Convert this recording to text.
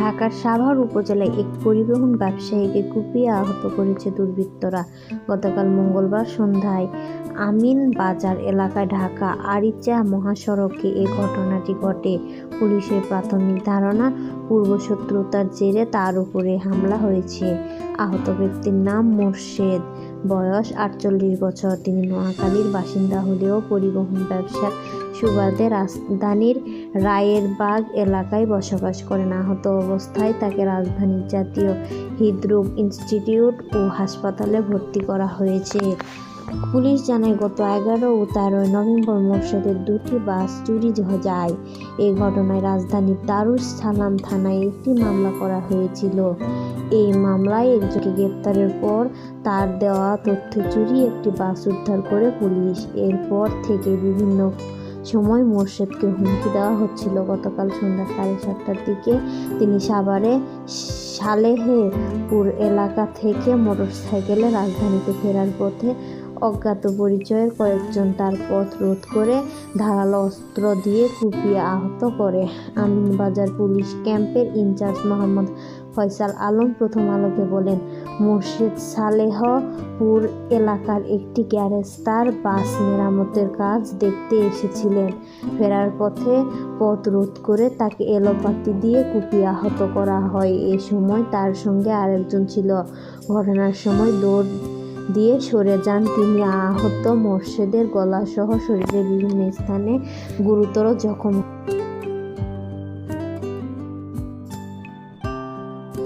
ঢাকার সাভার উপজেলায় এক পরিবহন ব্যবসায়ীকে কুপিয়ে আহত করেছে দুর্বৃত্তরা। গতকাল মঙ্গলবার সন্ধ্যায় আমিন বাজার এলাকায় ঢাকা আরিচা মহাসড়কে এ ঘটনাটি ঘটে। পুলিশের প্রাথমিক ধারণা, পূর্বশত্রুতার জেরে তার উপরে হামলা হয়েছে। আহত ব্যক্তির নাম মোর্শেদ। বয়স আটচল্লিশ বছর। তিনি নোয়াখালীর বাসিন্দা হলেও পরিবহন ব্যবসার সুবাদে রাজধানীর রায়েরবাগ এলাকায় বসবাস করেন আহত অবস্থায় তাকে রাজধানীর জাতীয় হৃদরোগ ইনস্টিটিউট ও হাসপাতালে ভর্তি করা হয়েছে। পুলিশ জানায়, গত এগারো ও তেরোই নভেম্বর মোর্শেদের দুটি বাস চুরি যায়। এই ঘটনায় রাজধানীর দারুস সালাম থানায় একটি মামলা করা হয়েছিল। এই মামলায় একজনকে গ্রেপ্তারের পর তার দেওয়া তথ্য চুরি একটি বাস উদ্ধার করে পুলিশ। এরপর থেকে বিভিন্ন সময় মোর্শেদকে হুমকি দেওয়া হচ্ছিল। গতকাল সন্ধ্যা সাড়ে সাতটার দিকে তিনি সাভারে সালেহেপুর এলাকা থেকে মোটরসাইকেলে রাজধানীতে ফেরার পথে অজ্ঞাত পরিচয়ের কয়েকজন তার পথ রোধ করে ধারালো অস্ত্র দিয়ে কুপিয়ে আহত করে। আমিনবাজার পুলিশ ক্যাম্পের ইনচার্জ মোহাম্মদ ফয়সাল আলম প্রথম আলোকে বলেন, মুর্শিদ সালেহপুর এলাকার একটি গ্যারেজ তার বাস মেরামতের কাজ দেখতে এসেছিলেন। ফেরার পথে পথ রোধ করে তাকে এলোপাতি দিয়ে কুপিয়ে আহত করা হয়। এ সময় তার সঙ্গে আরেকজন ছিল। ঘটনার সময় দৌড় দিয়ে সরে যান তিনি। আহত মোর্শেদের গলাসহ শরীরের বিভিন্ন স্থানে গুরুতর জখম